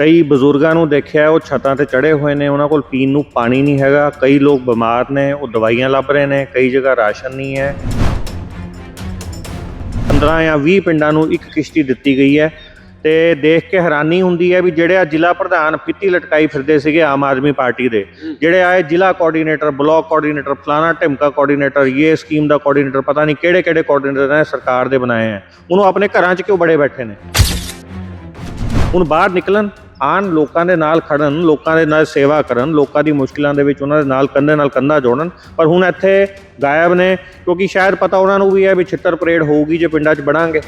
ਕਈ ਬਜ਼ੁਰਗਾਂ ਨੂੰ ਦੇਖਿਆ ਉਹ ਛੱਤਾਂ ਤੇ ਚੜੇ ਹੋਏ ਨੇ, ਉਹਨਾਂ ਕੋਲ ਪੀਣ ਨੂੰ ਪਾਣੀ ਨਹੀਂ ਹੈਗਾ। ਕਈ ਲੋਕ ਬਿਮਾਰ ਨੇ, ਉਹ ਦਵਾਈਆਂ ਲੱਭ ਰਹੇ ਨੇ, ਕਈ ਜਗ੍ਹਾ ਰਾਸ਼ਨ ਨਹੀਂ ਹੈ। 15 ਜਾਂ 20 ਪਿੰਡਾਂ ਨੂੰ ਇੱਕ ਕਿਸ਼ਤੀ ਦਿੱਤੀ ਗਈ ਹੈ ਤੇ ਦੇਖ ਕੇ ਹੈਰਾਨੀ ਹੁੰਦੀ ਹੈ ਵੀ ਜਿਹੜੇ ਆ ਜ਼ਿਲ੍ਹਾ ਪ੍ਰਧਾਨ ਫਿੱਤੀ ਲਟਕਾਈ ਫਿਰਦੇ ਸੀਗੇ ਆਮ ਆਦਮੀ ਪਾਰਟੀ ਦੇ, ਜਿਹੜੇ ਆਏ ਜ਼ਿਲ੍ਹਾ ਕੋਆਰਡੀਨੇਟਰ ਬਲਾਕ ਕੋਆਰਡੀਨੇਟਰ ਫਲਾਣਾ ਢਿਮਕਾ ਕੋਆਰਡੀਨੇਟਰ ਇਹ ਸਕੀਮ ਦਾ ਕੋਆਰਡੀਨੇਟਰ ਪਤਾ ਨਹੀਂ ਕਿਹੜੇ ਕਿਹੜੇ ਕੋਆਰਡੀਨੇਟਰ ਨੇ ਸਰਕਾਰ ਦੇ ਬਣਾਏ ਆ ਉਹਨੂੰ ਆਪਣੇ ਘਰਾਂ 'ਚ ਕਿਉਂ ਬੜੇ ਬੈਠੇ ਨੇ? ਹੁਣ ਬਾਹਰ ਨਿਕਲਣ ਆਣ ਲੋਕਾਂ ਦੇ ਨਾਲ ਖੜਨ ਲੋਕਾਂ ਦੇ ਨਾਲ ਸੇਵਾ ਕਰਨ ਲੋਕਾਂ ਦੀ ਮੁਸ਼ਕਿਲਾਂ ਦੇ ਵਿੱਚ ਉਹਨਾਂ ਦੇ ਨਾਲ ਕੰਧੇ ਨਾਲ ਕੰਧਾ ਜੋੜਨ। ਪਰ ਹੁਣ ਇੱਥੇ ਗਾਇਬ ਨੇ ਕਿਉਂਕਿ ਸ਼ਾਇਦ ਪਤਾ ਉਹਨਾਂ ਨੂੰ ਵੀ ਹੈ ਵੀ ਛਿੱਤਰ ਪਰੇਡ ਹੋਊਗੀ ਜੇ ਪਿੰਡਾਂ 'ਚ ਬੜਾਂਗੇ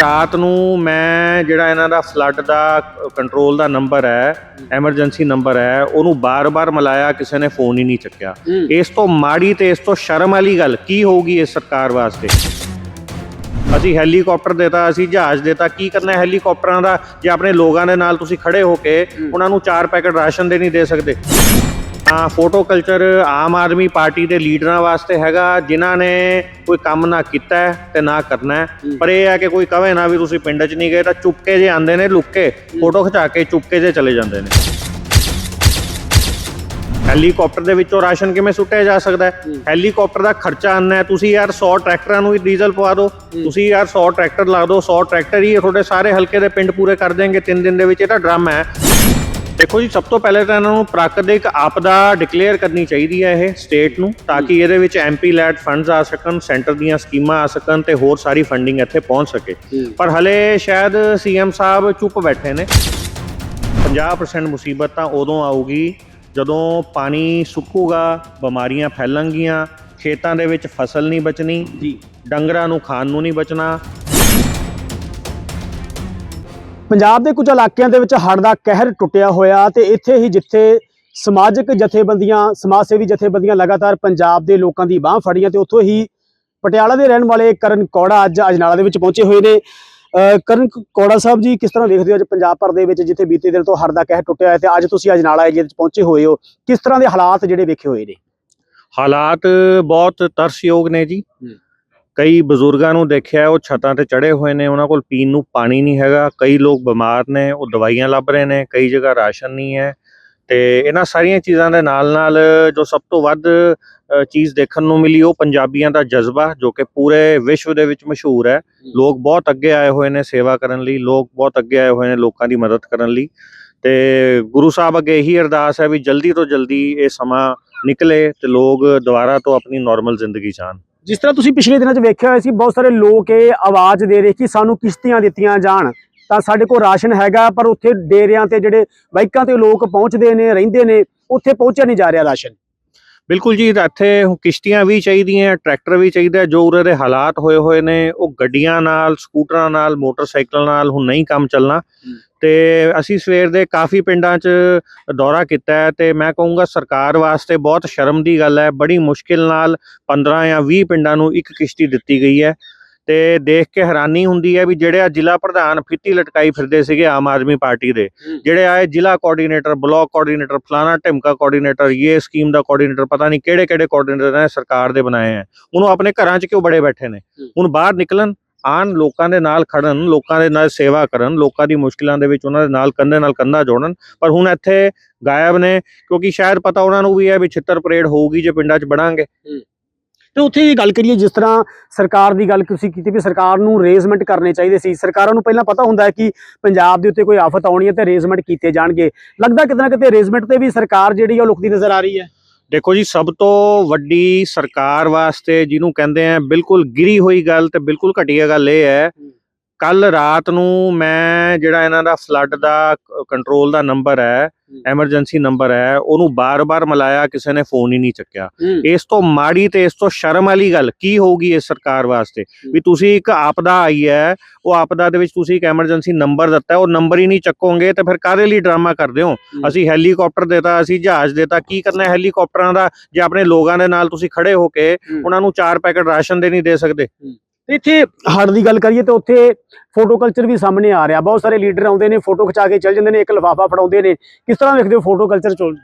ਰਾਤ ਨੂੰ ਮੈਂ ਜਿਹੜਾ ਇਹਨਾਂ ਦਾ ਫਲੱਡ ਦਾ ਕੰਟਰੋਲ ਦਾ ਨੰਬਰ ਹੈ ਐਮਰਜੈਂਸੀ ਨੰਬਰ ਹੈ ਉਹਨੂੰ ਬਾਰ-ਬਾਰ ਮਿਲਾਇਆ ਕਿਸੇ ਨੇ ਫੋਨ ਹੀ ਨਹੀਂ ਚੱਕਿਆ। ਇਸ ਤੋਂ ਮਾੜੀ ਤੇ ਇਸ ਤੋਂ ਸ਼ਰਮ ਵਾਲੀ ਗੱਲ ਕੀ ਹੋਊਗੀ ਇਸ ਸਰਕਾਰ ਵਾਸਤੇ? ਅਸੀਂ ਹੈਲੀਕਾਪਟਰ ਦੇਤਾ ਅਸੀਂ ਜਹਾਜ਼ ਦੇਤਾ ਕੀ ਕਰਨਾ ਹੈ ਹੈਲੀਕਾਪਟਰਾਂ ਦਾ? ਜੇ ਆਪਣੇ ਲੋਕਾਂ ਦੇ ਨਾਲ ਤੁਸੀਂ ਖੜੇ ਹੋ ਕੇ ਉਹਨਾਂ ਨੂੰ ਚਾਰ ਪੈਕੇਟ ਰਾਸ਼ਨ ਦੇ ਨਹੀਂ ਦੇ ਸਕਦੇ। ਹਾਂ photo culture Aam Aadmi party ਦੇ ਲੀਡਰਾਂ ਵਾਸਤੇ ਹੈਗਾ ਜਿਨ੍ਹਾਂ ਨੇ ਕੋਈ ਕੰਮ ਨਾ ਕੀਤਾ ਤੇ ਨਾ ਕਰਨਾ ਪਰ ਇਹ ਹੈ ਕਿ ਕੋਈ ਕਵੇ ਨਾ ਵੀ ਤੁਸੀਂ ਪਿੰਡ 'ਚ ਨਹੀਂ ਗਏ ਤਾਂ ਚੁੱਪਕੇ ਜੇ ਆਂਦੇ ਨੇ ਲੁੱਕ ਕੇ ਫੋਟੋ ਖਿਚਾ ਕੇ ਚੁੱਪਕੇ ਜੇ ਚਲੇ ਜਾਂਦੇ ਨੇ। ਹੈਲੀਕਾਪਟਰ ਦੇ ਵਿੱਚੋਂ ਰਾਸ਼ਨ ਕਿਵੇਂ ਸੁੱਟਿਆ ਜਾ ਸਕਦਾ ਹੈ? ਹੈਲੀਕਾਪਟਰ ਦਾ ਖਰਚਾ ਆਨਾ ਹੈ। ਤੁਸੀਂ ਯਾਰ 100 ਟਰੈਕਟਰਾਂ ਨੂੰ ਹੀ ਡੀਜ਼ਲ ਪਵਾ ਦਿਓ। ਤੁਸੀਂ ਯਾਰ 100 ਟਰੈਕਟਰ ਲਾ ਦਿਓ। 100 ਟਰੈਕਟਰ ਹੀ ਤੁਹਾਡੇ ਸਾਰੇ ਹਲਕੇ ਦੇ ਪਿੰਡ ਪੂਰੇ ਕਰ ਦੇਣਗੇ। 3 ਦਿਨ ਦੇ ਵਿੱਚ ਇਹ ਤਾਂ ਡਰਾਮਾ ਹੈ। ਦੇਖੋ ਜੀ ਸਭ ਤੋਂ ਪਹਿਲੇ ਤਾਂ ਇਹਨਾਂ ਨੂੰ ਪ੍ਰਾਕ੍ਰਿਤਿਕ ਆਪਦਾ ਡਿਕਲੇਅਰ ਕਰਨੀ ਚਾਹੀਦੀ ਹੈ ਇਹ ਸਟੇਟ ਨੂੰ ਤਾਂ ਕਿ ਇਹਦੇ ਵਿੱਚ ਐਮਪੀ ਲੈਡ ਫੰਡਸ ਆ ਸਕਣ ਸੈਂਟਰ ਦੀਆਂ ਸਕੀਮਾਂ ਆ ਸਕਣ ਤੇ ਹੋਰ ਸਾਰੀ ਫੰਡਿੰਗ ਇੱਥੇ ਪਹੁੰਚ ਸਕੇ। ਪਰ ਹਲੇ ਸ਼ਾਇਦ ਸੀਐਮ ਸਾਹਿਬ ਚੁੱਪ ਬੈਠੇ ਨੇ। 50% ਮੁਸੀਬਤ ਤਾਂ ਉਦੋਂ ਆਊਗੀ ਜਦੋਂ ਪਾਣੀ ਸੁੱਕੂਗਾ ਬਿਮਾਰੀਆਂ ਫੈਲਣਗੀਆਂ ਖੇਤਾਂ ਦੇ ਵਿੱਚ ਫਸਲ ਨਹੀਂ ਬਚਣੀ ਜੀ। ਡੰਗਰਾਂ ਨੂੰ ਖਾਣ ਨੂੰ ਨਹੀਂ ਬਚਣਾ। ਪੰਜਾਬ ਦੇ ਕੁਝ ਇਲਾਕਿਆਂ ਦੇ ਵਿੱਚ ਹੜ੍ਹ ਦਾ ਕਹਿਰ ਟੁੱਟਿਆ ਹੋਇਆ ਤੇ ਇੱਥੇ ਹੀ ਜਿੱਥੇ ਸਮਾਜਿਕ ਜਥੇਬੰਦੀਆਂ ਸਮਾਜ ਸੇਵੀ ਜਥੇਬੰਦੀਆਂ ਲਗਾਤਾਰ ਪੰਜਾਬ ਦੇ ਲੋਕਾਂ ਦੀ ਬਾਹ ਫੜੀਆਂ ਤੇ ਉੱਥੋਂ ਹੀ ਪਟਿਆਲਾ ਦੇ ਰਹਿਣ ਵਾਲੇ ਕਰਨ ਕੌੜਾ ਅੱਜ ਅਜਨਾਲਾ ਦੇ ਵਿੱਚ ਪਹੁੰਚੇ ਹੋਏ ਨੇ। ਕਰਨ ਕੌੜਾ ਸਾਹਿਬ ਜੀ ਕਿਸ ਤਰ੍ਹਾਂ ਵੇਖਦੇ ਹੋ ਅੱਜ ਪੰਜਾਬ ਭਰ ਦੇ ਵਿੱਚ ਜਿੱਥੇ ਬੀਤੇ ਦਿਨ ਤੋਂ ਹੜ੍ਹ ਦਾ ਕਹਿਰ ਟੁੱਟਿਆ ਹੈ ਤੇ ਅੱਜ ਤੁਸੀਂ ਅਜਨਾਲਾ ਏਰੀਆ ਵਿੱਚ ਪਹੁੰਚੇ ਹੋਏ ਹੋ ਕਿਸ ਤਰ੍ਹਾਂ ਦੇ ਹਾਲਾਤ ਜਿਹੜੇ ਵੇਖੇ ਹੋਏ ਨੇ? ਹਾਲਾਤ ਬਹੁਤ ਤਰਸਯੋਗ ਨੇ ਜੀ। ਕਈ ਬਜ਼ੁਰਗਾਂ ਨੂੰ ਦੇਖਿਆ ਉਹ ਛੱਤਾਂ ਤੇ ਚੜੇ ਹੋਏ ਨੇ ਉਹਨਾਂ ਕੋਲ ਪੀਣ ਨੂੰ ਪਾਣੀ ਨਹੀਂ ਹੈਗਾ ਕਈ ਲੋਕ ਬਿਮਾਰ ਨੇ ਉਹ ਦਵਾਈਆਂ ਲੱਭ ਰਹੇ ਨੇ ਕਈ ਜਗ੍ਹਾ ਰਾਸ਼ਨ ਨਹੀਂ ਹੈ। ਤੇ ਇਹਨਾਂ ਸਾਰੀਆਂ ਚੀਜ਼ਾਂ ਦੇ ਨਾਲ ਨਾਲ ਜੋ ਸਭ ਤੋਂ ਵੱਧ ਚੀਜ਼ ਦੇਖਣ ਨੂੰ ਮਿਲੀ ਉਹ ਪੰਜਾਬੀਆਂ ਦਾ ਜਜ਼ਬਾ ਜੋ ਕਿ ਪੂਰੇ ਵਿਸ਼ਵ ਦੇ ਵਿੱਚ ਮਸ਼ਹੂਰ ਹੈ। ਲੋਕ ਬਹੁਤ ਅੱਗੇ ਆਏ ਹੋਏ ਨੇ ਸੇਵਾ ਕਰਨ ਲਈ ਲੋਕ ਬਹੁਤ ਅੱਗੇ ਆਏ ਹੋਏ ਨੇ ਲੋਕਾਂ ਦੀ ਮਦਦ ਕਰਨ ਲਈ। ਤੇ ਗੁਰੂ ਸਾਹਿਬ ਅੱਗੇ ਇਹੀ ਅਰਦਾਸ ਹੈ ਵੀ ਜਲਦੀ ਤੋਂ ਜਲਦੀ ਇਹ ਸਮਾਂ ਨਿਕਲੇ ਤੇ ਲੋਕ ਦੁਬਾਰਾ ਤੋਂ ਆਪਣੀ ਨਾਰਮਲ ਜ਼ਿੰਦਗੀ ਚਾਹਣ ਜਿਸ ਤਰ੍ਹਾਂ ਤੁਸੀਂ ਪਿਛਲੇ ਦਿਨਾਂ 'ਚ ਵੇਖਿਆ ਹੋਇਆ ਸੀ ਬਹੁਤ ਸਾਰੇ ਲੋਕ ਇਹ ਆਵਾਜ਼ ਦੇ ਰਹੇ ਕਿ ਸਾਨੂੰ ਕਿਸ਼ਤੀਆਂ ਦਿੱਤੀਆਂ ਜਾਣ। ਤਾਂ ਸਾਡੇ ਕੋਲ ਰਾਸ਼ਨ ਹੈਗਾ ਪਰ ਉੱਥੇ ਡੇਰਿਆਂ ਤੇ ਜਿਹੜੇ ਬਾਈਕਾਂ ਤੇ ਲੋਕ ਪਹੁੰਚਦੇ ਨੇ ਰਹਿੰਦੇ ਨੇ ਉੱਥੇ ਪਹੁੰਚਿਆ ਨਹੀਂ ਜਾ ਰਿਹਾ ਰਾਸ਼ਨ। ਬਿਲਕੁਲ ਜੀ ਇੱਥੇ ਹੁਣ ਕਿਸ਼ਤੀਆਂ ਵੀ ਚਾਹੀਦੀਆਂ ਟਰੈਕਟਰ ਵੀ ਚਾਹੀਦਾ ਜੋ ਉਰੇ ਦੇ ਹਾਲਾਤ ਹੋਏ ਹੋਏ ਨੇ ਉਹ ਗੱਡੀਆਂ ਨਾਲ ਸਕੂਟਰਾਂ ਨਾਲ ਮੋਟਰਸਾਈਕਲ ਨਾਲ ਹੁਣ ਨਹੀਂ ਕੰਮ ਚੱਲਣਾ। ਤੇ ਅਸੀਂ ਸਵੇਰ ਦੇ ਕਾਫੀ ਪਿੰਡਾਂ 'ਚ ਦੌਰਾ ਕੀਤਾ ਹੈ ਤੇ ਮੈਂ ਕਹੂੰਗਾ ਸਰਕਾਰ ਵਾਸਤੇ ਬਹੁਤ ਸ਼ਰਮ ਦੀ ਗੱਲ ਹੈ ਬੜੀ ਮੁਸ਼ਕਿਲ ਨਾਲ 15 ਜਾਂ 20 ਪਿੰਡਾਂ ਨੂੰ ਇੱਕ ਕਿਸ਼ਤੀ ਦਿੱਤੀ ਗਈ ਹੈ। ਤੇ ਦੇਖ ਕੇ ਹੈਰਾਨੀ ਹੁੰਦੀ ਹੈ ਵੀ ਜਿਹੜੇ ਆ ਜ਼ਿਲ੍ਹਾ ਪ੍ਰਧਾਨ ਫਿੱਤੀ ਲਟਕਾਈ ਫਿਰਦੇ ਸੀਗੇ ਆਮ ਆਦਮੀ ਪਾਰਟੀ ਦੇ ਜਿਹੜੇ ਆਏ ਜ਼ਿਲ੍ਹਾ ਕੋਆਰਡੀਨੇਟਰ ਬਲਾਕ ਕੋਆਰਡੀਨੇਟਰ ਫਲਾਣਾ ਢਿਮਕਾ ਕੋਆਰਡੀਨੇਟਰ ਇਹ ਸਕੀਮ ਦਾ ਕੋਆਰਡੀਨੇਟਰ ਪਤਾ ਨਹੀਂ ਕਿਹੜੇ ਕਿਹੜੇ ਕੋਆਰਡੀਨੇਟਰ ਨੇ ਸਰਕਾਰ ਦੇ ਬਣਾਏ ਆ। ਉਹਨੂੰ ਆਪਣੇ ਘਰਾਂ 'ਚ ਕਿਉਂ ਬੜੇ ਬੈਠੇ ਨੇ? ਹੁਣ ਬਾਹਰ ਨਿਕਲਣ ਆਣ ਲੋਕਾਂ ਦੇ ਨਾਲ ਖੜਨ ਲੋਕਾਂ ਦੇ ਨਾਲ ਸੇਵਾ ਕਰਨ ਲੋਕਾਂ ਦੀ ਮੁਸ਼ਕਿਲਾਂ ਦੇ ਵਿੱਚ ਉਹਨਾਂ ਦੇ ਨਾਲ ਕੰਧੇ ਨਾਲ ਕੰਧਾ ਜੋੜਨ ਪਰ ਹੁਣ ਇੱਥੇ ਗਾਇਬ ਨੇ ਕਿਉਂਕਿ ਸ਼ਾਇਦ ਪਤਾ ਉਹਨਾਂ ਨੂੰ ਵੀ ਹੈ ਵੀ ਛਿੱਤਰ ਪਰੇਡ ਹੋਊਗੀ ਜੇ ਪਿੰਡਾਂ 'ਚ ਬੜਾਂਗੇ ਤੇ ਉੱਥੇ ਇਹ ਗੱਲ ਕਰੀਏ, ਜਿਸ ਤਰ੍ਹਾਂ ਸਰਕਾਰ ਦੀ ਗੱਲ ਤੁਸੀਂ ਕੀਤੀ ਵੀ ਸਰਕਾਰ ਨੂੰ ਰੇਜ਼ਮੈਂਟ ਕਰਨੇ ਚਾਹੀਦੇ ਸੀ। ਸਰਕਾਰਾਂ ਨੂੰ ਪਹਿਲਾਂ ਪਤਾ ਹੁੰਦਾ ਹੈ ਕਿ ਪੰਜਾਬ ਦੇ ਉੱਤੇ ਕੋਈ ਆਫਤ ਆਉਣੀ ਹੈ ਤੇ ਰੇਜ਼ਮੈਂਟ ਕੀਤੇ ਜਾਣਗੇ। ਲੱਗਦਾ ਕਿਤੇ ਕਿਤੇ ਰੇਜ਼ਮੈਂਟ ਤੇ ਵੀ ਸਰਕਾਰ ਜਿਹੜੀ ਉਹ ਲੁਕਦੀ ਨਜ਼ਰ ਆ ਰਹੀ ਹੈ। ਦੇਖੋ ਜੀ, ਸਭ ਤੋਂ ਵੱਡੀ ਸਰਕਾਰ ਵਾਸਤੇ ਜਿਹਨੂੰ ਕਹਿੰਦੇ ਆ, ਬਿਲਕੁਲ ਗਿਰੀ ਹੋਈ ਗੱਲ ਤੇ ਬਿਲਕੁਲ ਘਟੀਆ ਗੱਲ ਇਹ ਹੈ ਕੱਲ ਰਾਤ ਨੂੰ ਮੈਂ ਜਿਹੜਾ ਇਹਨਾਂ ਦਾ ਫਲੱਡ ਦਾ ਕੰਟਰੋਲ ਦਾ ਨੰਬਰ ਹੈ ਐਮਰਜੈਂਸੀ ਨੰਬਰ ਹੈ ਉਹਨੂੰ ਬਾਰ-ਬਾਰ ਮਿਲਾਇਆ ਕਿਸੇ ਨੇ ਫੋਨ ਹੀ ਨਹੀਂ ਚੱਕਿਆ। ਇਸ ਤੋਂ ਮਾੜੀ ਤੇ ਇਸ ਤੋਂ ਸ਼ਰਮ ਵਾਲੀ ਗੱਲ ਕੀ ਹੋਊਗੀ ਇਸ ਸਰਕਾਰ ਵਾਸਤੇ? ਵੀ ਤੁਸੀਂ ਇੱਕ ਆਪਦਾ ਆਈ ਹੈ ਉਹ ਆਪਦਾ ਦੇ ਵਿੱਚ ਤੁਸੀਂ ਇੱਕ ਐਮਰਜੈਂਸੀ ਨੰਬਰ ਦਿੱਤਾ ਉਹ ਨੰਬਰ ਹੀ ਨਹੀਂ ਚੱਕੋਗੇ ਤੇ ਫਿਰ ਕਾਹਦੇ ਲਈ ਡਰਾਮਾ ਕਰਦੇ ਹੋ? ਅਸੀਂ ਹੈਲੀਕਾਪਟਰ ਦੇਤਾ ਅਸੀਂ ਜਹਾਜ਼ ਦੇਤਾ ਕੀ ਕਰਨਾ ਹੈ ਹੈਲੀਕਾਪਟਰਾਂ ਦਾ? ਜੇ ਆਪਣੇ ਲੋਕਾਂ ਦੇ ਨਾਲ ਤੁਸੀਂ ਖੜੇ ਹੋ ਕੇ ਉਹਨਾਂ ਨੂੰ ਚਾਰ ਪੈਕੇਟ ਰਾਸ਼ਨ ਦੇ ਨਹੀਂ ਦੇ ਸਕਦੇ। ਇੱਥੇ ਹੜ ਦੀ ਗੱਲ ਕਰੀਏ ਤੇ ਉੱਥੇ ਫੋਟੋ ਕਲਚਰ ਵੀ ਸਾਹਮਣੇ ਆ ਰਿਹਾ। ਬਹੁਤ ਸਾਰੇ ਲੀਡਰ ਆਉਂਦੇ ਨੇ ਫੋਟੋ ਖਿਚਾ ਕੇ ਚੱਲ ਜਾਂਦੇ ਨੇ ਇੱਕ ਲਿਫਾਫਾ ਫੜਾਉਂਦੇ ਨੇ। ਕਿਸ ਤਰ੍ਹਾਂ ਵੇਖਦੇ ਹੋ ਫੋਟੋ ਕਲਚਰ ਚੱਲ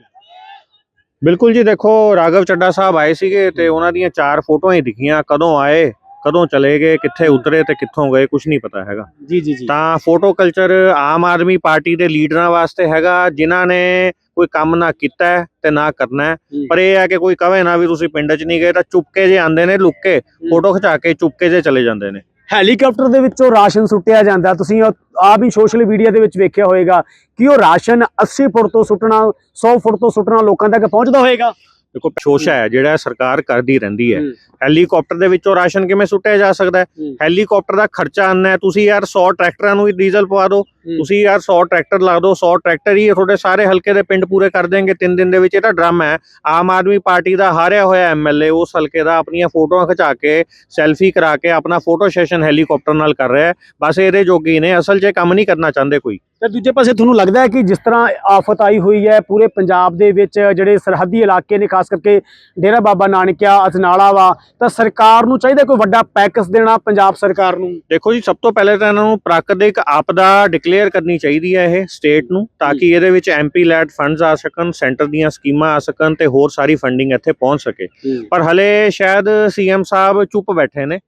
ਬਿਲਕੁਲ ਜੀ ਦੇਖੋ ਰਾਘਵ ਚੱਡਾ ਸਾਹਿਬ ਆਏ ਸੀਗੇ ਤੇ ਉਹਨਾਂ ਦੀਆਂ ਚਾਰ ਫੋਟੋਆਂ ਹੀ ਦਿਖੀਆਂ ਕਦੋਂ ਆਏ ਕਦੋਂ ਚਲੇ ਗਏ ਕਿੱਥੇ ਉਤਰੇ ਤੇ ਕਿੱਥੋਂ ਗਏ ਕੁਝ ਨਹੀਂ ਪਤਾ ਹੈਗਾ। ਜੀ ਜੀ ਜੀ। ਤਾਂ photo culture Aam Aadmi party ਦੇ ਲੀਡਰਾਂ ਵਾਸਤੇ ਹੈਗਾ ਜਿਨ੍ਹਾਂ ਨੇ ਕੋਈ ਕੰਮ ਨਾ ਕੀਤਾ ਹੈ ਤੇ ਨਾ ਕਰਨਾ ਹੈ। ਪਰ ਇਹ ਹੈ ਕਿ ਕੋਈ ਕਵੇ ਨਾ ਵੀ ਤੁਸੀਂ ਪਿੰਡ 'ਚ ਨਹੀਂ ਗਏ ਤਾਂ ਚੁੱਪਕੇ ਜੇ ਆਂਦੇ ਨੇ ਲੁੱਕ ਕੇ ਫੋਟੋ ਖਿਚਾ ਕੇ ਚੁੱਪਕੇ ਜੇ ਚਲੇ ਜਾਂਦੇ ਨੇ। ਹੈਲੀਕਾਪਟਰ ਦੇ ਵਿੱਚੋਂ ਰਾਸ਼ਨ ਸੁੱਟਿਆ ਜਾਂਦਾ। ਤੁਸੀਂ ਆਪ ਹੀ ਸੋਸ਼ਲ ਮੀਡੀਆ ਦੇ ਵਿੱਚ ਵੇਖਿਆ ਹੋਵੇਗਾ ਕਿ ਉਹ ਰਾਸ਼ਨ 80 ਫੁੱਟ ਤੋਂ ਸੁੱਟਣਾ 100 ਫੁੱਟ ਤੋਂ ਸੁੱਟਣਾ ਲੋਕਾਂ ਤੱਕ ਪਹੁੰਚਦਾ ਹੋਵੇਗਾ ਦੇਖੋ ਸ਼ੋਸ਼ਾ ਹੈ ਜਿਹੜਾ ਸਰਕਾਰ ਕਰਦੀ ਰਹਿੰਦੀ ਹੈ। ਹੈਲੀਕਾਪਟਰ ਦੇ ਵਿੱਚੋਂ ਰਾਸ਼ਨ ਕਿਵੇਂ ਸੁੱਟਿਆ ਜਾ ਸਕਦਾ ਹੈ। ਹੈਲੀਕਾਪਟਰ ਦਾ ਖਰਚਾ ਆਨਾ ਹੈ ਤੁਸੀਂ ਯਾਰ 100 ਟਰੈਕਟਰਾਂ ਨੂੰ ਹੀ ਡੀਜ਼ਲ ਪਵਾ ਦਿਓ। ਤੁਸੀਂ ਯਾਰ 100 ਟਰੈਕਟਰ ਲਾ ਦਿਓ 100 ਟਰੈਕਟਰ ਹੀ ਤੁਹਾਡੇ ਸਾਰੇ ਹਲਕੇ ਦੇ ਪਿੰਡ ਪੂਰੇ ਕਰ ਦੇਣਗੇ। ਤਿੰਨ ਦਿਨ ਦੇ ਵਿੱਚ ਇਹ ਤਾਂ ਡਰਾਮਾ ਹੈ। ਆਮ ਆਦਮੀ ਪਾਰਟੀ ਦਾ ਹਾਰਿਆ ਹੋਇਆ ਐਮਐਲਏ ਉਸ ਹਲਕੇ ਦਾ ਆਪਣੀਆਂ ਫੋਟੋਆਂ ਖਿਚਾ ਕੇ ਸੈਲਫੀ ਕਰਾ ਕੇ ਆਪਣਾ ਫੋਟੋ ਸੈਸ਼ਨ ਹੈਲੀਕਾਪਟਰ ਨਾਲ ਕਰ ਰਿਹਾ ਹੈ। ਬਸ ਇਹਦੇ ਜੋਗੀ ਨੇ ਅਸਲ 'ਚ ਕੰਮ ਨਹੀਂ ਕਰਨਾ ਚਾਹੁੰਦੇ ਕੋਈ। ਤੇ ਦੂਜੇ ਪਾਸੇ ਤੁਹਾਨੂੰ ਲੱਗਦਾ ਹੈ ਕਿ ਜਿਸ ਤਰ੍ਹਾਂ ਆਫਤ ਆਈ ਹੋਈ ਹੈ ਪੂਰੇ ਪੰਜਾਬ ਦੇ ਵਿੱਚ ਜਿਹੜੇ ਸਰਹੱਦੀ ਇਲਾਕੇ ਨੇ ਖਾਸ ਕਰਕੇ ਡੇਰਾ ਬਾਬਾ ਨਾਨਕਿਆ ਅਜਨਾਲਾ ਵਾ ਤਾਂ ਸਰਕਾਰ ਨੂੰ ਚਾਹੀਦਾ ਕੋਈ ਵੱਡਾ ਪੈਕੇਜ ਦੇਣਾ ਪੰਜਾਬ ਸਰਕਾਰ ਨੂੰ? ਦੇਖੋ ਜੀ ਸਭ ਤੋਂ ਪਹਿਲੇ ਤਾਂ ਇਹਨਾਂ ਨੂੰ ਪ੍ਰਾਕ੍ਰਿਤਿਕ ਆਪਦਾ ਡਿਕਲੇਅਰ ਕਰਨੀ ਚਾਹੀਦੀ ਹੈ ਇਹ ਸਟੇਟ ਨੂੰ ਤਾਂ ਕਿ ਇਹਦੇ ਵਿੱਚ ਐਮਪੀ ਲੈਡ ਫੰਡਸ ਆ ਸਕਣ ਸੈਂਟਰ ਦੀਆਂ ਸਕੀਮਾਂ ਆ ਸਕਣ ਤੇ ਹੋਰ ਸਾਰੀ ਫੰਡਿੰਗ ਇੱਥੇ ਪਹੁੰਚ ਸਕੇ। ਪਰ ਹਲੇ ਸ਼ਾਇਦ ਸੀਐਮ ਸਾਹਿਬ ਚੁੱਪ ਬੈਠੇ ਨੇ।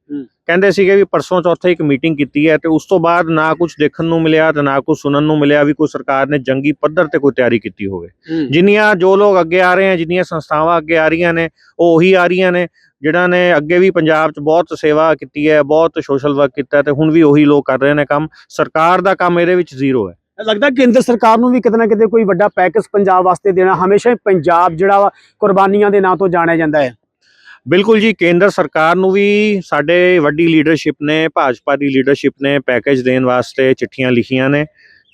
ਕਹਿੰਦੇ ਸੀਗੇ ਵੀ ਪਰਸੋਂ ਚੌਥੇ ਇੱਕ ਮੀਟਿੰਗ ਕੀਤੀ ਹੈ ਤੇ ਉਸ ਤੋਂ ਬਾਅਦ ਨਾ ਕੁਝ ਦੇਖਣ ਨੂੰ ਮਿਲਿਆ ਤੇ ਨਾ ਕੁਝ ਸੁਣਨ ਨੂੰ ਮਿਲਿਆ ਵੀ ਕੋਈ ਸਰਕਾਰ ਨੇ ਜੰਗੀ ਪੱਧਰ ਤੇ ਕੋਈ ਤਿਆਰੀ ਕੀਤੀ ਹੋਵੇ। ਜਿੰਨੀਆਂ ਜੋ ਲੋਕ ਅੱਗੇ ਆ ਰਹੇ ਆ ਜਿੰਨੀਆਂ ਸੰਸਥਾਵਾਂ ਅੱਗੇ ਆ ਰਹੀਆਂ ਨੇ ਉਹ ਉਹੀ ਆ ਰਹੀਆਂ ਨੇ ਜਿਹੜਾ ਨੇ ਅੱਗੇ ਵੀ ਪੰਜਾਬ 'ਚ ਬਹੁਤ ਸੇਵਾ ਕੀਤੀ ਹੈ ਬਹੁਤ ਸੋਸ਼ਲ ਵਰਕ ਕੀਤਾ ਤੇ ਹੁਣ ਵੀ ਉਹੀ ਲੋਕ ਕਰ ਰਹੇ ਨੇ ਕੰਮ। ਸਰਕਾਰ ਦਾ ਕੰਮ ਇਹਦੇ ਵਿੱਚ ਜ਼ੀਰੋ ਹੈ। ਲੱਗਦਾ ਕੇਂਦਰ ਸਰਕਾਰ ਨੂੰ ਵੀ ਕਿਤੇ ਨਾ ਕਿਤੇ ਕੋਈ ਵੱਡਾ ਪੈਕੇਜ ਪੰਜਾਬ ਵਾਸਤੇ ਦੇਣਾ ਹਮੇਸ਼ਾ ਹੀ ਪੰਜਾਬ ਜਿਹੜਾ ਵਾ ਕੁਰਬਾਨੀਆਂ ਦੇ ਨਾਂ ਤੋਂ ਜਾਣਿਆ ਜਾਂਦਾ ਹੈ। ਬਿਲਕੁਲ ਜੀ, ਕੇਂਦਰ ਸਰਕਾਰ ਨੂੰ ਵੀ ਸਾਡੇ ਵੱਡੀ ਲੀਡਰਸ਼ਿਪ ਨੇ, ਭਾਜਪਾ ਦੀ ਲੀਡਰਸ਼ਿਪ ਨੇ ਪੈਕੇਜ ਦੇਣ ਵਾਸਤੇ ਚਿੱਠੀਆਂ ਲਿਖੀਆਂ ਨੇ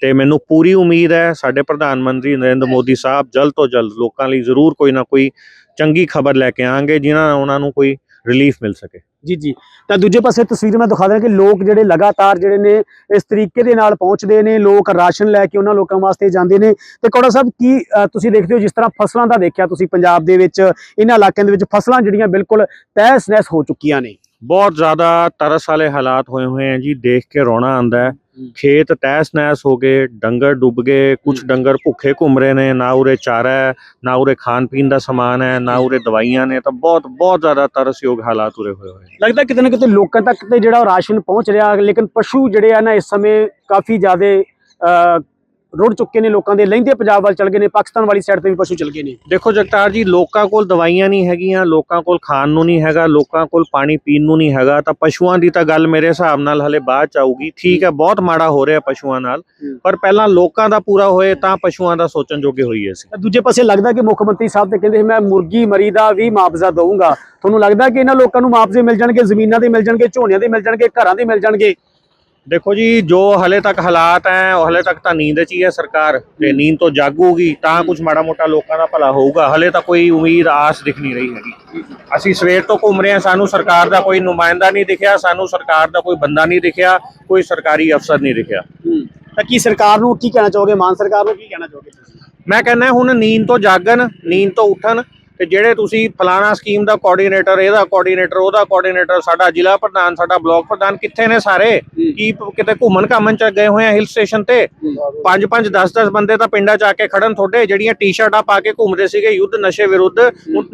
ਤੇ ਮੈਨੂੰ ਪੂਰੀ ਉਮੀਦ ਹੈ ਸਾਡੇ ਪ੍ਰਧਾਨ ਮੰਤਰੀ ਨਰਿੰਦਰ ਮੋਦੀ ਸਾਹਿਬ ਜਲਦ ਤੋਂ ਜਲਦ ਲੋਕਾਂ ਲਈ ਜ਼ਰੂਰ ਕੋਈ ਨਾ ਕੋਈ ਚੰਗੀ ਖਬਰ ਲੈ ਕੇ ਆਣਗੇ, ਜਿਨ੍ਹਾਂ ਨਾਲ ਉਹਨਾਂ ਨੂੰ ਕੋਈ ਰਿਲੀਫ ਮਿਲ ਸਕੇ। ਜੀ ਜੀ। ਤਾਂ ਦੂਜੇ ਪਾਸੇ ਤਸਵੀਰ ਮੈਂ ਦਿਖਾ ਦਿਆਂ ਕਿ ਲੋਕ ਜਿਹੜੇ ਲਗਾਤਾਰ ਜਿਹੜੇ ਨੇ ਇਸ ਤਰੀਕੇ ਦੇ ਨਾਲ ਪਹੁੰਚਦੇ ਨੇ ਲੋਕ ਰਾਸ਼ਨ ਲੈ ਕੇ ਉਹਨਾਂ ਲੋਕਾਂ ਵਾਸਤੇ ਜਾਂਦੇ ਨੇ। ਤੇ ਕੋੜਾ ਸਾਹਿਬ ਕੀ ਤੁਸੀਂ ਦੇਖਦੇ ਹੋ ਜਿਸ ਤਰ੍ਹਾਂ ਫਸਲਾਂ ਦਾ ਦੇਖਿਆ ਤੁਸੀਂ ਪੰਜਾਬ ਦੇ ਵਿੱਚ ਇਹਨਾਂ ਇਲਾਕਿਆਂ ਦੇ ਵਿੱਚ ਫਸਲਾਂ ਜਿਹੜੀਆਂ ਬਿਲਕੁਲ ਤਹਿਸ ਨਹਿਸ ਹੋ ਚੁੱਕੀਆਂ ਨੇ? ਬਹੁਤ ਜ਼ਿਆਦਾ ਤਰਸ ਵਾਲੇ ਹਾਲਾਤ ਹੋਏ ਹੋਏ ਹੈ ਜੀ ਦੇਖ ਕੇ ਰੋਣਾ ਆਂਦਾ ਹੈ। ਖੇਤ ਤਹਿਸ ਨਹਿਸ ਹੋ ਗਏ ਡੰਗਰ ਡੁੱਬ ਗਏ ਕੁਝ। ਡੰਗਰ ਭੁੱਖੇ ਘੁੰਮ ਰਹੇ ਨੇ ਨਾ ਉਰੇ ਚਾਰਾ ਹੈ ਨਾ ਉਰੇ ਖਾਣ ਪੀਣ ਦਾ ਸਮਾਨ ਹੈ ਨਾ ਉਰੇ ਦਵਾਈਆਂ ਨੇ ਤਾਂ ਬਹੁਤ ਬਹੁਤ ਜ਼ਿਆਦਾ ਤਰਸਯੋਗ ਹਾਲਾਤ ਉਰੇ ਹੋਏ ਹੋਏ ਲੱਗਦਾ ਕਿਤੇ ਨਾ ਕਿਤੇ ਲੋਕਾਂ ਤੱਕ ਤੇ ਜਿਹੜਾ ਰਾਸ਼ਨ ਪਹੁੰਚ ਰਿਹਾ ਲੇਕਿਨ ਪਸ਼ੂ ਜਿਹੜੇ ਆ ਨਾ ਇਸ ਸਮੇਂ ਕਾਫੀ ਜ਼ਿਆਦੇ ਰੁੜ ਚੁੱਕੇ ਨੇ ਲੋਕਾਂ ਦੇ ਲਹਿੰਦੇ ਪੰਜਾਬ ਵੱਲ ਚਲ ਗਏ ਨੇ ਪਾਕਿਸਤਾਨ ਵਾਲੀ ਸਾਈਡ ਤੇ ਵੀ ਪਸ਼ੂ ਚਲ ਗਏ ਨੇ। ਦੇਖੋ ਜਗਤਾਰ ਜੀ ਲੋਕਾਂ ਕੋਲ ਦਵਾਈਆਂ ਨਹੀਂ ਹੈਗੀਆਂ ਲੋਕਾਂ ਕੋਲ ਖਾਣ ਨੂੰ ਨਹੀਂ ਹੈਗਾ ਲੋਕਾਂ ਕੋਲ ਪਾਣੀ ਪੀਣ ਨੂੰ ਨਹੀਂ ਹੈਗਾ ਤਾਂ ਪਸ਼ੂਆਂ ਦੀ ਤਾਂ ਗੱਲ ਮੇਰੇ ਹਿਸਾਬ ਨਾਲ ਹਲੇ ਬਾਅਦ ਚ ਆਊਗੀ। ਠੀਕ ਹੈ ਬਹੁਤ ਮਾੜਾ ਹੋ ਰਿਹਾ ਪਸ਼ੂਆਂ ਨਾਲ। ਪਰ ਪਹਿਲਾਂ ਲੋਕਾਂ ਦਾ ਪੂਰਾ ਹੋਏ ਤਾਂ ਪਸ਼ੂਆਂ ਦਾ ਸੋਚਣ ਜੋਗੇ ਹੋਈਏ ਸੀ ਦੂਜੇ ਪਾਸੇ ਲੱਗਦਾ ਕਿ ਮੁੱਖ ਮੰਤਰੀ ਸਾਹਿਬ ਤੇ ਕਹਿੰਦੇ ਸੀ ਮੈਂ ਮੁਰਗੀ ਮਰੀ ਦਾ ਵੀ ਮੁਆਵਜ਼ਾ ਦਊਂਗਾ। ਤੁਹਾਨੂੰ ਲੱਗਦਾ ਕਿ ਇਹਨਾਂ ਲੋਕਾਂ ਨੂੰ ਮੁਆਵਜ਼ੇ ਮਿਲ ਜਾਣਗੇ ਜ਼ਮੀਨਾਂ ਦੇ ਮਿਲ ਜਾਣਗੇ ਝੋਨਿਆਂ ਦੇ ਮਿਲ ਜਾਣਗੇ ਘਰਾਂ ਦੇ ਮਿਲ ਜਾਣਗੇ? ਦੇਖੋ ਜੀ ਜੋ ਹਲੇ ਤੱਕ ਹਾਲਾਤ ਹੈ ਉਹ ਹਲੇ ਤੱਕ ਤਾਂ ਨੀਂਦ 'ਚ ਹੀ ਹੈ ਸਰਕਾਰ। ਤੇ ਨੀਂਦ ਤੋਂ ਜਾਗੂਗੀ ਤਾਂ ਕੁਝ ਮਾੜਾ ਮੋਟਾ ਲੋਕਾਂ ਦਾ ਭਲਾ ਹੋਊਗਾ। ਹਲੇ ਤਾਂ ਕੋਈ ਉਮੀਦ ਆਸ ਦਿਖ ਨਹੀਂ ਰਹੀ ਹੈਗੀ। ਅਸੀਂ ਸਵੇਰ ਤੋਂ ਘੁੰਮ ਰਹੇ ਹਾਂ ਸਾਨੂੰ ਸਰਕਾਰ ਦਾ ਕੋਈ ਨੁਮਾਇੰਦਾ ਨਹੀਂ ਦਿਖਿਆ ਸਾਨੂੰ ਸਰਕਾਰ ਦਾ ਕੋਈ ਬੰਦਾ ਨਹੀਂ ਦਿਖਿਆ ਕੋਈ ਸਰਕਾਰੀ ਅਫਸਰ ਨਹੀਂ ਦਿਖਿਆ। ਤਾਂ ਕੀ ਸਰਕਾਰ ਨੂੰ ਕੀ ਕਹਿਣਾ ਚਾਹੋਗੇ? ਮਾਨ ਸਰਕਾਰ ਨੂੰ ਕੀ ਕਹਿਣਾ ਚਾਹੋਗੇ ਮੈਂ ਕਹਿੰਦਾ ਹੁਣ ਨੀਂਦ ਤੋਂ ਜਾਗਣ ਨੀਂਦ ਤੋਂ ਉੱਠਣ ਤੇ ਜਿਹੜੇ ਤੁਸੀਂ ਫਲਾਣਾ ਸਕੀਮ ਦਾ ਕੋਆਰਡੀਨੇਟਰ ਇਹਦਾ ਕੋਆਰਡੀਨੇਟਰ ਉਹਦਾ ਕੋਆਰਡੀਨੇਟਰ ਸਾਡਾ ਜ਼ਿਲ੍ਹਾ ਪ੍ਰਧਾਨ ਸਾਡਾ ਬਲਾਕ ਪ੍ਰਧਾਨ ਕਿੱਥੇ ਨੇ ਸਾਰੇ? ਕੀ ਕਿਤੇ ਘੁੰਮਣ ਘਾਮਣ ਚ ਗਏ ਹੋਏ ਆ ਹਿਲ ਸਟੇਸ਼ਨ ਤੇ? ਪੰਜ ਪੰਜ 10 10 ਬੰਦੇ ਤਾਂ ਪਿੰਡਾਂ ਚ ਆ ਕੇ ਖੜਨ ਤੁਹਾਡੇ ਜਿਹੜੀਆਂ ਟੀ-ਸ਼ਰਟਾਂ ਪਾ ਕੇ ਘੁੰਮਦੇ ਸੀਗੇ ਯੁੱਧ ਨਸ਼ੇ ਵਿਰੁੱਧ।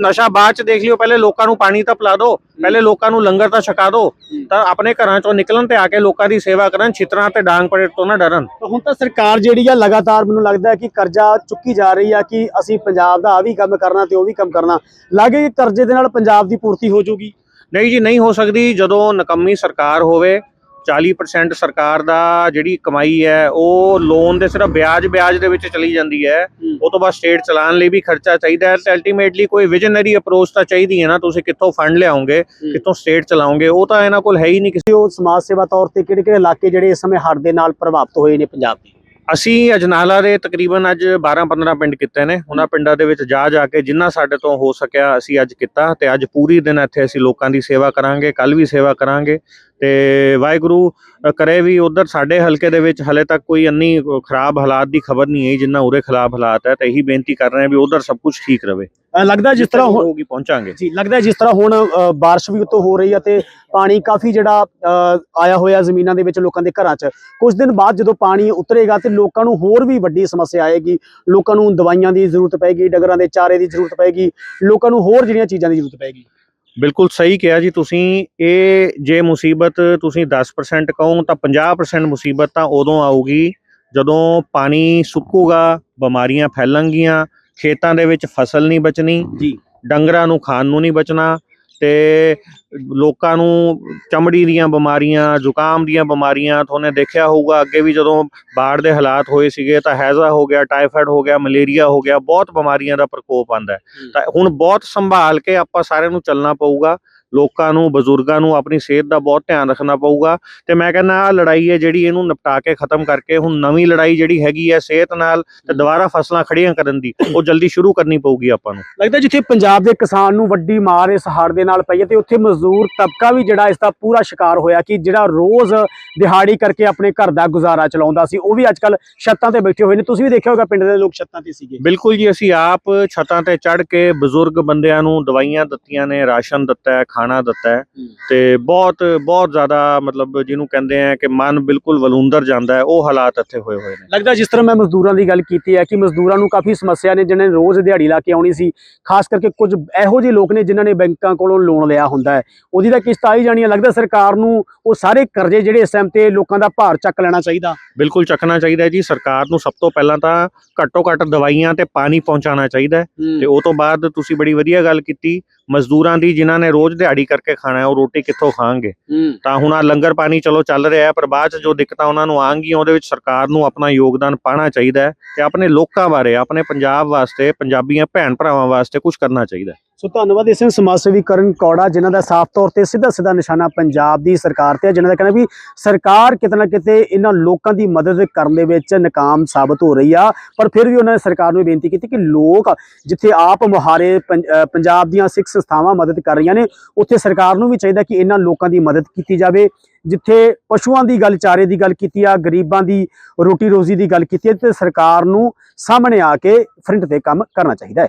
ਨਸ਼ਾ ਬਾਅਦ ਚ ਦੇਖ ਲਿਓ ਪਹਿਲੇ ਲੋਕਾਂ ਨੂੰ ਪਾਣੀ ਤਾਂ ਪਿਲਾ ਦਿਓ ਪਹਿਲੇ ਲੋਕਾਂ ਨੂੰ ਲੰਗਰ ਤਾਂ ਛਕਾ ਦਿਓ ਤਾਂ ਆਪਣੇ ਘਰਾਂ ਚੋਂ ਨਿਕਲਣ ਤੇ ਆ ਕੇ ਲੋਕਾਂ ਦੀ ਸੇਵਾ ਕਰਨ ਛਿੱਤਰਾਂ ਤੇ ਡਾਂਗ ਪਰੇਡ ਤੋਂ ਨਾ ਡਰਨ। ਹੁਣ ਤਾਂ ਸਰਕਾਰ ਜਿਹੜੀ ਆ ਲਗਾਤਾਰ ਮੈਨੂੰ ਲੱਗਦਾ ਕਿ ਕਰਜ਼ਾ ਚੁੱਕੀ ਜਾ ਰਹੀ ਆ ਕਿ ਅਸੀਂ ਪੰਜਾਬ ਦਾ ਆ ਵੀ ਕੰਮ ਕਰਨਾ ਤੇ ਉਹ ਵੀ ਕੰਮ ਕਰਨਾ। ਲੱਗੇ ਕਿ ਕਰਜ਼ੇ ਦੇ ਨਾਲ ਪੰਜਾਬ ਦੀ ਪੂਰਤੀ ਹੋ ਜਾਊਗੀ? ਨਹੀਂ ਜੀ ਨਹੀਂ ਹੋ ਸਕਦੀ। ਜਦੋਂ ਨਕੰਮੀ ਸਰਕਾਰ ਹੋਵੇ 40% ਸਰਕਾਰ ਦਾ ਜਿਹੜੀ ਕਮਾਈ ਹੈ ਉਹ ਲੋਨ ਦੇ ਸਿਰਫ ਵਿਆਜ ਵਿਆਜ ਦੇ ਵਿੱਚ ਚਲੀ ਜਾਂਦੀ ਹੈ। ਉਹ ਤੋਂ ਬਾਅਦ ਸਟੇਟ ਚਲਾਉਣ ਲਈ ਵੀ ਖਰਚਾ ਚਾਹੀਦਾ ਹੈ। ਤੇ ਅਲਟੀਮੇਟਲੀ ਕੋਈ ਵਿਜ਼ਨਰੀ ਅਪਰੋਚ ਤਾਂ ਚਾਹੀਦੀ ਹੈ ਨਾ। ਤੁਸੀਂ ਕਿੱਥੋਂ ਫੰਡ ਲਿਆਓਗੇ ਕਿੱਥੋਂ ਸਟੇਟ ਚਲਾਓਗੇ ਉਹ ਤਾਂ ਇਹਨਾਂ ਕੋਲ ਹੈ ਹੀ ਨਹੀਂ ਕਿਸੇ ਉਹ ਸਮਾਜ ਸੇਵਾ ਤੌਰ ਤੇ ਕਿਹੜੇ ਕਿਹੜੇ ਇਲਾਕੇ ਜਿਹੜੇ ਇਸ ਸਮੇਂ ਹੜ੍ਹ ਦੇ ਨਾਲ ਪ੍ਰਭਾਵਿਤ ਹੋਏ ਨੇ ਪੰਜਾਬ ਦੇ? ਅਸੀਂ ਅਜਨਾਲਾ ਦੇ ਤਕਰੀਬਨ ਅੱਜ 12-15 ਪਿੰਡ ਕੀਤੇ ਨੇ। ਉਹਨਾਂ ਪਿੰਡਾਂ ਦੇ ਵਿੱਚ ਜਾ ਜਾ ਕੇ ਜਿੰਨਾ ਸਾਡੇ ਤੋਂ ਹੋ ਸਕਿਆ ਅਸੀਂ ਅੱਜ ਕੀਤਾ ਤੇ ਅੱਜ ਪੂਰੀ ਦਿਨ ਇੱਥੇ ਅਸੀਂ ਲੋਕਾਂ ਦੀ ਸੇਵਾ ਕਰਾਂਗੇ ਕੱਲ ਵੀ ਸੇਵਾ ਕਰਾਂਗੇ ਤੇ ਵਾਹਿਗੁਰੂ ਕਰੇ ਵੀ ਉਧਰ ਸਾਡੇ ਹਲਕੇ ਦੇ ਵਿੱਚ ਹਲੇ ਤੱਕ ਕੋਈ ਇੰਨੀ ਖਰਾਬ ਹਾਲਾਤ ਦੀ ਖਬਰ ਨਹੀਂ ਹੈ ਜਿੰਨਾ ਉਰੇ ਖਰਾਬ ਹਾਲਾਤ ਹੈ। ਤੇ ਇਹੀ ਬੇਨਤੀ ਕਰ ਰਹੇ ਹਾਂ ਵੀ ਉਧਰ ਸਭ ਕੁਝ ਠੀਕ ਰਵੇ। ਲੱਗਦਾ ਜਿਸ ਤਰ੍ਹਾਂ ਹੁਣ ਹੋਊਗੀ ਪਹੁੰਚਾਂਗੇ। ਜੀ ਲੱਗਦਾ ਜਿਸ ਤਰ੍ਹਾਂ ਹੁਣ ਬਾਰਿਸ਼ ਵੀ ਉਤੋਂ ਹੋ ਰਹੀ ਆ ਤੇ ਪਾਣੀ ਕਾਫੀ ਜਿਹੜਾ ਆਇਆ ਹੋਇਆ ਜ਼ਮੀਨਾਂ ਦੇ ਵਿੱਚ ਲੋਕਾਂ ਦੇ ਘਰਾਂ 'ਚ। ਕੁਝ ਦਿਨ ਬਾਅਦ ਜਦੋਂ ਪਾਣੀ ਉਤਰੇਗਾ ਤੇ ਲੋਕਾਂ ਨੂੰ ਹੋਰ ਵੀ ਵੱਡੀ ਸਮੱਸਿਆ ਆਏਗੀ। ਲੋਕਾਂ ਨੂੰ ਦਵਾਈਆਂ ਦੀ ਜ਼ਰੂਰਤ ਪਏਗੀ ਡੰਗਰਾਂ ਦੇ ਚਾਰੇ ਦੀ ਜ਼ਰੂਰਤ ਪਏਗੀ ਲੋਕਾਂ ਨੂੰ ਹੋਰ ਜਿਹੜੀਆਂ ਚੀਜ਼ਾਂ ਦੀ ਜ਼ਰੂਰਤ ਪਏਗੀ। ਬਿਲਕੁਲ ਸਹੀ ਕਿਹਾ ਜੀ ਤੁਸੀਂ। ਇਹ ਜੇ ਮੁਸੀਬਤ ਤੁਸੀਂ 10% ਕਹੋ ਤਾਂ 50% ਮੁਸੀਬਤ ਤਾਂ ਉਦੋਂ ਆਊਗੀ ਜਦੋਂ ਪਾਣੀ ਸੁੱਕੂਗਾ ਬਿਮਾਰੀਆਂ ਫੈਲਣਗੀਆਂ ਖੇਤਾਂ ਦੇ ਵਿੱਚ ਫਸਲ ਨਹੀਂ ਬਚਣੀ ਜੀ। ਡੰਗਰਾਂ ਨੂੰ ਖਾਣ ਨੂੰ ਨਹੀਂ ਬਚਣਾ ਤੇ ਲੋਕਾਂ ਨੂੰ ਚਮੜੀ ਦੀਆਂ ਬਿਮਾਰੀਆਂ ਜ਼ੁਕਾਮ ਦੀਆਂ ਬਿਮਾਰੀਆਂ ਤੁਹਾਨੇ ਦੇਖਿਆ ਹੋਊਗਾ ਅੱਗੇ ਵੀ ਜਦੋਂ ਬਾੜ ਦੇ ਹਾਲਾਤ ਹੋਏ ਸੀਗੇ ਤਾਂ ਹੈਜ਼ਾ ਹੋ ਗਿਆ ਟਾਈਫਾਇਡ ਹੋ ਗਿਆ ਮਲੇਰੀਆ ਹੋ ਗਿਆ ਬਹੁਤ ਬਿਮਾਰੀਆਂ ਦਾ ਪ੍ਰਕੋਪ ਆਂਦਾ। ਤਾਂ ਹੁਣ ਬਹੁਤ ਸੰਭਾਲ ਕੇ ਆਪਾਂ ਸਾਰਿਆਂ ਨੂੰ ਚੱਲਣਾ ਪਊਗਾ। ਲੋਕਾਂ ਨੂੰ ਬਜ਼ੁਰਗਾਂ ਨੂੰ ਆਪਣੀ ਸਿਹਤ ਦਾ ਬਹੁਤ ਧਿਆਨ ਰੱਖਣਾ ਪਊਗਾ। ਤੇ ਮੈਂ ਕਹਿੰਦਾ ਆ ਲੜਾਈ ਹੈ ਜਿਹੜੀ ਇਹਨੂੰ ਨਿਪਟਾ ਕੇ ਖਤਮ ਕਰਕੇ ਹੁਣ ਨਵੀਂ ਲੜਾਈ ਜਿਹੜੀ ਹੈਗੀ ਹੈ ਸਿਹਤ ਨਾਲ ਤੇ ਦੁਬਾਰਾ ਫਸਲਾਂ ਖੜੀਆਂ ਕਰਨ ਦੀ ਉਹ ਜਲਦੀ ਸ਼ੁਰੂ ਕਰਨੀ ਪਊਗੀ ਆਪਾਂ ਨੂੰ। ਲੱਗਦਾ ਜਿੱਥੇ ਪੰਜਾਬ ਦੇ ਕਿਸਾਨ ਨੂੰ ਵੱਡੀ ਮਾਰ ਇਸ ਹੜ੍ਹ ਦੇ ਨਾਲ ਪਈ ਹੈ ਤੇ ਉੱਥੇ ਮਜ਼ਦੂਰ ਤਬਕਾ ਵੀ ਜਿਹੜਾ ਇਸ ਦਾ ਪੂਰਾ ਸ਼ਿਕਾਰ ਹੋਇਆ ਕਿ ਜਿਹੜਾ ਰੋਜ਼ ਦਿਹਾੜੀ ਕਰਕੇ ਆਪਣੇ ਘਰ ਦਾ ਗੁਜ਼ਾਰਾ ਚਲਾਉਂਦਾ ਸੀ ਉਹ ਵੀ ਅੱਜਕੱਲ ਛੱਤਾਂ ਤੇ ਬੈਠੇ ਹੋਏ ਨੇ। ਤੁਸੀਂ ਵੀ ਦੇਖਿਆ ਹੋਗਾ ਪਿੰਡ ਦੇ ਲੋਕ ਛੱਤਾਂ ਤੇ ਸੀਗੇ। ਬਿਲਕੁਲ ਜੀ ਅਸੀਂ ਆਪ ਛੱਤਾਂ ਤੇ ਚੜ੍ਹ ਕੇ ਬਜ਼ੁਰਗ ਬੰਦਿਆਂ ਨੂੰ ਦਵਾਈਆਂ ਦਿੱਤੀਆਂ ਨੇ ਰਾਸ਼ਨ ਦਿੱਤਾ ਹੈ ਖਾਣਾ ਦਿੱਤਾ ਹੈ। ਤੇ ਬਹੁਤ ਬਹੁਤ ਜ਼ਿਆਦਾ ਮਤਲਬ ਜਿਹਨੂੰ ਕਹਿੰਦੇ ਆ ਕਿ ਮਨ ਬਿਲਕੁਲ ਵਲੂੰਦਰ ਜਾਂਦਾ ਹੈ। ਉਹ ਹਾਲਾਤ ਇੱਥੇ ਹੋਏ ਹੋਏ ਨੇ। ਲੱਗਦਾ ਜਿਸ ਤਰ੍ਹਾਂ ਮੈਂ ਮਜ਼ਦੂਰਾਂ ਦੀ ਗੱਲ ਕੀਤੀ ਹੈ ਕਿ ਮਜ਼ਦੂਰਾਂ ਨੂੰ ਕਾਫੀ ਸਮੱਸਿਆ ਨੇ ਜਿਨ੍ਹਾਂ ਨੇ ਰੋਜ਼ ਦਿਹਾੜੀ ਲਾ ਕੇ ਆਉਣੀ ਸੀ। ਖਾਸ ਕਰਕੇ ਕੁਝ ਇਹੋ ਜਿਹੇ ਲੋਕ ਨੇ ਜਿਨ੍ਹਾਂ ਨੇ ਬੈਂਕਾਂ ਕੋਲੋਂ ਲੋਨ ਲਿਆ ਹੁੰਦਾ ਹੈ। ਉਹਦੀ ਤਾਂ ਕਿਸ਼ਤ ਆਈ ਜਾਣੀ ਹੈ ਲੱਗਦਾ ਸਰਕਾਰ ਨੂੰ ਉਹ ਸਾਰੇ ਕਰਜ਼ੇ ਜਿਹੜੇ ਇਸ ਟਾਈਮ ਤੇ ਲੋਕਾਂ ਦਾ ਭਾਰ ਚੱਕ ਲੈਣਾ ਚਾਹੀਦਾ। ਬਿਲਕੁਲ ਚੱਕਣਾ ਚਾਹੀਦਾ ਜੀ। ਸਰਕਾਰ ਨੂੰ ਸਭ ਤੋਂ ਪਹਿਲਾਂ ਤਾਂ ਘੱਟੋ ਘੱਟ ਦਵਾਈਆਂ ਤੇ ਪਾਣੀ ਪਹੁੰਚਾਉਣਾ ਚਾਹੀਦਾ ਤੇ ਉਹ ਤੋਂ ਬਾਅਦ ਤੁਸੀਂ ਬੜੀ ਵਧੀਆ ਗੱਲ ਕੀਤੀ। ਮਜ਼ਦੂਰਾਂ ਦੀ ਜਿਨ੍ਹਾਂ ਨੇ ਰੋਜ਼ ਦਿਹਾੜੀ ਕਰਕੇ ਖਾਣਾ ਹੈ ਉਹ ਰੋਟੀ ਕਿੱਥੋਂ ਖਾਣਗੇ? ਤਾਂ ਹੁਣ ਆ ਲੰਗਰ ਪਾਣੀ ਚਲੋ ਚੱਲ ਰਿਹਾ ਹੈ ਪਰ ਬਾਅਦ ਚ ਜੋ ਦਿੱਕਤਾਂ ਉਹਨਾਂ ਨੂੰ ਆਣਗੀਆਂ ਉਹਦੇ ਵਿੱਚ ਸਰਕਾਰ ਨੂੰ ਆਪਣਾ ਯੋਗਦਾਨ ਪਾਣਾ ਚਾਹੀਦਾ ਹੈ ਤੇ ਆਪਣੇ ਲੋਕਾਂ ਬਾਰੇ ਆਪਣੇ ਪੰਜਾਬ ਵਾਸਤੇ ਪੰਜਾਬੀਆਂ ਭੈਣ ਭਰਾਵਾਂ ਵਾਸਤੇ ਕੁਝ ਕਰਨਾ ਚਾਹੀਦਾ ਹੈ। ਸੋ ਧੰਨਵਾਦ ਇਸ ਸਮਾਜ ਸੇਵੀ ਕਰਨ ਕੌੜਾ, ਜਿਨ੍ਹਾਂ ਦਾ ਸਾਫ਼ ਤੌਰ ਤੇ ਸਿੱਧਾ ਸਿੱਧਾ ਨਿਸ਼ਾਨਾ ਪੰਜਾਬ ਦੀ ਸਰਕਾਰ ਤੇ ਹੈ, ਜਿਨ੍ਹਾਂ ਦਾ ਕਹਿਣਾ ਵੀ ਸਰਕਾਰ ਕਿਤੇ ਨਾ ਕਿਤੇ ਇਹਨਾਂ ਲੋਕਾਂ ਦੀ ਮਦਦ ਕਰਨ ਦੇ ਵਿੱਚ ਨਾਕਾਮ ਸਾਬਤ ਹੋ ਰਹੀ ਆ। ਪਰ ਫਿਰ ਵੀ ਉਹਨਾਂ ਨੇ ਸਰਕਾਰ ਨੂੰ ਇਹ ਬੇਨਤੀ ਕੀਤੀ ਕਿ ਲੋਕ ਜਿੱਥੇ ਆਪ ਮੁਹਾਰੇ ਪੰਜ- ਪੰਜਾਬ ਦੀਆਂ ਸਿੱਖ ਸੰਸਥਾਵਾਂ ਮਦਦ ਕਰ ਰਹੀਆਂ ਨੇ, ਉੱਥੇ ਸਰਕਾਰ ਨੂੰ ਵੀ ਚਾਹੀਦਾ ਕਿ ਇਹਨਾਂ ਲੋਕਾਂ ਦੀ ਮਦਦ ਕੀਤੀ ਜਾਵੇ। ਜਿੱਥੇ ਪਸ਼ੂਆਂ ਦੀ ਗੱਲ, ਚਾਰੇ ਦੀ ਗੱਲ ਕੀਤੀ ਆ, ਗਰੀਬਾਂ ਦੀ ਰੋਟੀ ਰੋਜ਼ੀ ਦੀ ਗੱਲ ਕੀਤੀ ਹੈ ਤੇ ਸਰਕਾਰ ਨੂੰ ਸਾਹਮਣੇ ਆ ਕੇ ਫਰੰਟ ਤੇ ਕੰਮ ਕਰਨਾ ਚਾਹੀਦਾ ਹੈ।